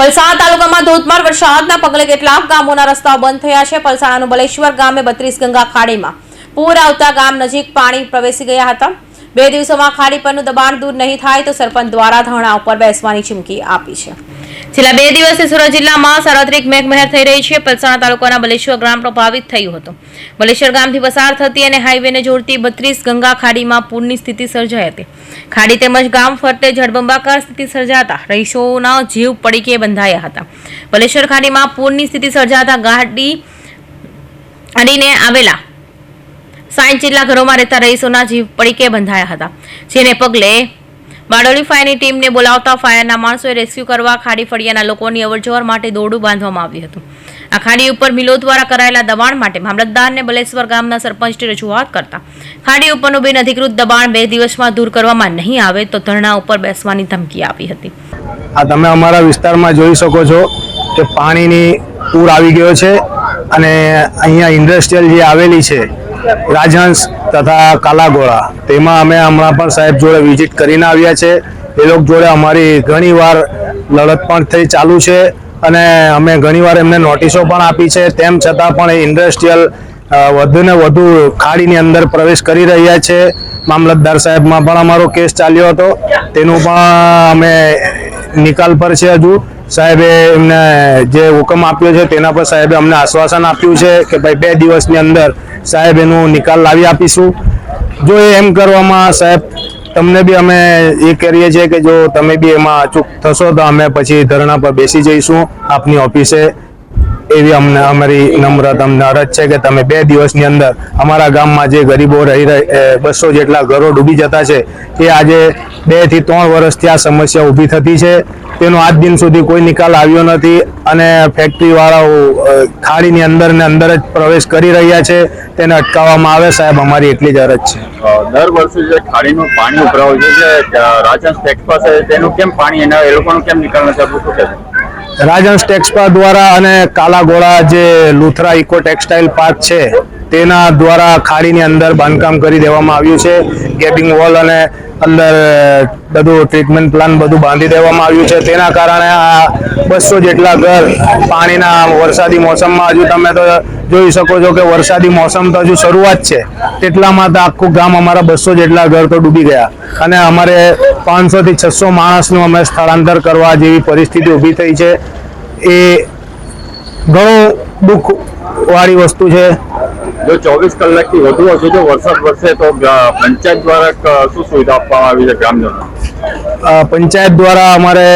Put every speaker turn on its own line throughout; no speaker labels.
પલસાણા તાલુકામાં ધોધમાર વરસાદના પગલે કેટલાક ગામોના રસ્તાઓ બંધ થયા છે. પલસાણાનું બલેશ્વર ગામે બત્રીસ ગંગા ખાડીમાં. પૂર આવતા ગામ નજીક પાણી પ્રવેશી ગયા હતા. બે દિવસોમાં ખાડી પરનું દબાણ દૂર નહીં થાય તો સરપંચ દ્વારા ધરણા ઉપર બેસવાની ચીમકી આપી છે. છેલ્લા બે દિવસથી સુરત જિલ્લામાં સાર્વત્રિક મેઘમહેર થઈ રહી છે. પલસાણા તાલુકાના બલેશ્વર ગ્રામ પ્રભાવિત થયું હતું. બલેશ્વર ગામથી પસાર થતી અને હાઈવેને જોડતી બત્રીસ ગંગા ખાડીમાં પૂરની સ્થિતિ સર્જાઈ હતી. ખાડી તેમજ ગામ ફરતે જળબંબાકાર સ્થિતિ સર્જાતા રહીશોના જીવ પડીકે બંધાયા હતા. બલેશ્વર ખાડીમાં પૂરની સ્થિતિ સર્જાતા ગાડી અડીને આવેલા સાઠ જેટલા ઘરોમાં રહેતા રહીશોના જીવ પડીકે બંધાયા હતા. જેને પગલે બારડોલી ફાયરની ટીમને બોલાવતા ફાયરના માણસોએ રેસ્ક્યુ કરવા ખાડી ફળિયાના લોકોની અવરજવર માટે દોરડું બાંધવામાં આવ્યું હતું. આ ખાડી ઉપર મિલો દ્વારા કરાયેલા દબાણ માટે મામલતદારને બલેશ્વર ગામના સરપંચની રજૂઆત કરતા ખાડી ઉપરનું બિનઅધિકૃત દબાણ બે દિવસમાં દૂર કરવામાં નહીં આવે તો ધરણા ઉપર બેસવાની ધમકી આપી હતી.
આ તમે અમારા વિસ્તારમાં જોઈ શકો છો કે પાણીની પૂર આવી ગયો છે અને અહીંયા ઇન્ડસ્ટ્રીયલ જે આવેલી છે, રાજહંસ તથા કાલાગોળા તેમાં અમે હમણાં પણ સાહેબ જોડે વિઝિટ કરીને આવ્યા છે. એ લોકો જોડે અમારી ઘણી વાર લડત પણ થઈ ચાલુ છે અને અમે ઘણીવાર એમને નોટિસો પણ આપી છે. તેમ છતાં પણ ઇન્ડસ્ટ્રીયલ વધુને વધુ ખાડીની અંદર પ્રવેશ કરી રહ્યા છે. મામલતદાર સાહેબમાં પણ અમારો કેસ ચાલ્યો હતો. તેનું પણ અમે નિકાલ પર છે હજુ. સાહેબે એમને જે હુકમ આપ્યો છે તેના પર સાહેબે અમને આશ્વાસન આપ્યું છે કે ભાઈ બે દિવસની અંદર સાહેબ, એનો નિકાલ લાવી આપીશું. જો એ એમ કરવામાં, સાહેબ, તમને બી અમે એ કરીએ છીએ કે જો તમે બી એમાં અચૂક થશો તો અમે પછી ધરણા પર બેસી જઈશું. આપની ઓફિસે એવી અમને અમારી નમ્ર તમને અરજ છે કે તમે બે દિવસની અંદર અમારા ગામમાં જે ગરીબો રહી બસો જેટલા ઘરો ડૂબી જતા છે, એ આજે બેથી ત્રણ વર્ષથી આ સમસ્યા ઊભી થતી છે. તેનો આજ દિન સુધી કોઈ નિકાલ આવ્યો નથી અને ફેક્ટરીવાળાઓ ખાડીની અંદર ને અંદર જ પ્રવેશ કરી રહ્યા છે. તેને અટકાવવામાં આવે સાહેબ, અમારી એટલી જ અરજ છે.
દર વર્ષે જે ખાડીનું પાણી ઉભરાવું છે રાજન ટેક્સ પાસે તેનું કેમ પાણી એના એ લોકોનું કેમ નિકાલ નથી આપવું?
રાજહંસ ટેક્સપા દ્વારા અને કાલાઘોડા જે લુથરા ઇકો ટેક્સટાઇલ પાર્ક છે તેના દ્વારા ખાડીની અંદર બાંધકામ કરી દેવામાં આવ્યું છે. ગેપિંગ વોલ અને અંદર બધું ટ્રીટમેન્ટ પ્લાન બધું બાંધી દેવામાં આવ્યું છે. તેના કારણે આ બસો જેટલા ઘર પાણીના વરસાદી મોસમમાં હજુ તમે તો જોઈ શકો છો કે વરસાદી મોસમ તો હજુ શરૂઆત છે. તેટલામાં તો આખું ગામ અમારા બસો જેટલા ઘર તો ડૂબી ગયા. અને અમારે પાંચસોથી છસો માણસનું અમે સ્થળાંતર કરવા જેવી પરિસ્થિતિ ઊભી થઈ છે. એ ઘણું દુઃખવાળી વસ્તુ છે.
જો ચોવીસ કલાકથી વધુ હશે જો વરસાદ વરસે તો પંચાયત દ્વારા શું સુવિધા આપવામાં આવી છે ગ્રામજનો
પંચાયત દ્વારા અમારે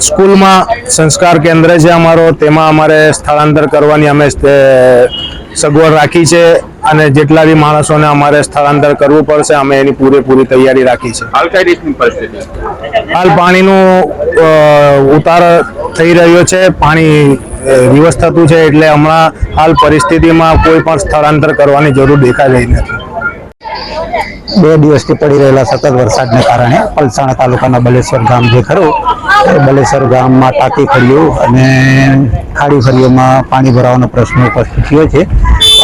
સ્કૂલમાં સંસ્કાર કેન્દ્ર છે અમારો તેમાં અમારે સ્થળાંતર કરવાની અમે સગવડ રાખી છે અને જેટલા બી માણસોને અમારે સ્થળાંતર કરવું પડશે અમે એની પૂરેપૂરી તૈયારી રાખી છે.
હાલ કઈ રીતની પરિસ્થિતિ?
હાલ પાણીનું ઉતાર થઈ રહ્યો છે પાણી રિવર્સ થતું છે એટલે હમણાં હાલ પરિસ્થિતિમાં કોઈ પણ સ્થળાંતર કરવાની જરૂર દેખાઈ રહી નથી.
બે દિવસથી પડી રહેલા સતત વરસાદને કારણે પલસાણા તાલુકાના બલેશ્વર ગામ જે ખરું બલેશ્વર ગામમાં ટાંકી ફળિયું અને ખાડી ફળિયોમાં પાણી ભરાવાનો પ્રશ્ન ઉપસ્થિત થયો છે.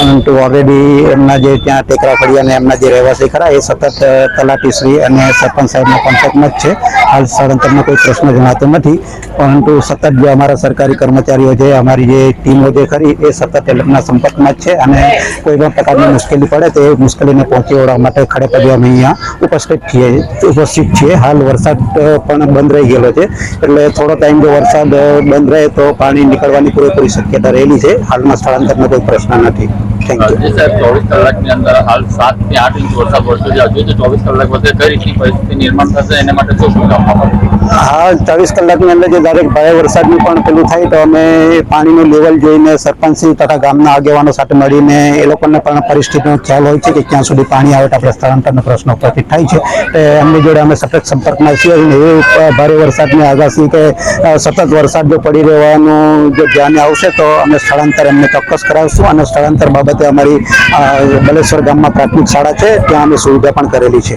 પરંતુ ઓલરેડી એમના જે ત્યાં ટેકરા ફળિયા અને એમના જે રહેવાસી ખરા, એ સતત તલાટીશ્રી અને સરપંચ સાહેબના કોન્ટેક્ટમાં જ છે. હાલ સ્થળાંતરનો કોઈ પ્રશ્ન જણાતો નથી, પરંતુ સતત જે અમારા સરકારી કર્મચારીઓ છે, અમારી જે ટીમો જે ખરી, એ સતત એ લોકોના સંપર્કમાં જ છે અને કોઈ પણ પ્રકારની મુશ્કેલી પડે તો એ મુશ્કેલીને પહોંચી વળવા માટે ખડે પગે અમે અહીંયા ઉપસ્થિત છીએ ઉપસ્થિત છીએ. હાલ વરસાદ પણ બંધ રહી ગયેલો છે, એટલે થોડો ટાઈમ જો વરસાદ બંધ રહે તો પાણી નીકળવાની પૂરેપૂરી શક્યતા રહેલી છે. હાલમાં સ્થળાંતરનો કોઈ પ્રશ્ન નથી.
જી સાહેબ, ચોવીસ કલાકની અંદર હાલ સાતથી આઠ ઇંચ વરસાદ વરસ્યો છે. હજુ ચોવીસ કલાક વધે કઈ પરિસ્થિતિ નિર્માણ થશે? એના માટે શું શું કામ?
હા ચોવીસ કલાકની અંદર જે દરેક ભારે વરસાદનું પણ પેલું થાય તો અમે પાણીનું લેવલ જોઈને સરપંચશ્રી તથા ગામના આગેવાનો સાથે મળીને એ લોકોને પણ પરિસ્થિતિનો ખ્યાલ હોય છે કે ક્યાં સુધી પાણી આવે તો આપણે સ્થળાંતરનો પ્રશ્ન ઉપસ્થિત થાય છે. તો એમની જોડે અમે સતત સંપર્કમાં છીએ અને એ ભારે વરસાદની આગાસી કે સતત વરસાદ જો પડી રહેવાનું જો ધ્યાને આવશે તો અમે સ્થળાંતર એમને ચોક્કસ કરાવશું અને સ્થળાંતર બાબતે અમારી બલેશ્વર ગામમાં પ્રાથમિક શાળા છે, ત્યાં અમે સુવિધા પણ કરેલી છે.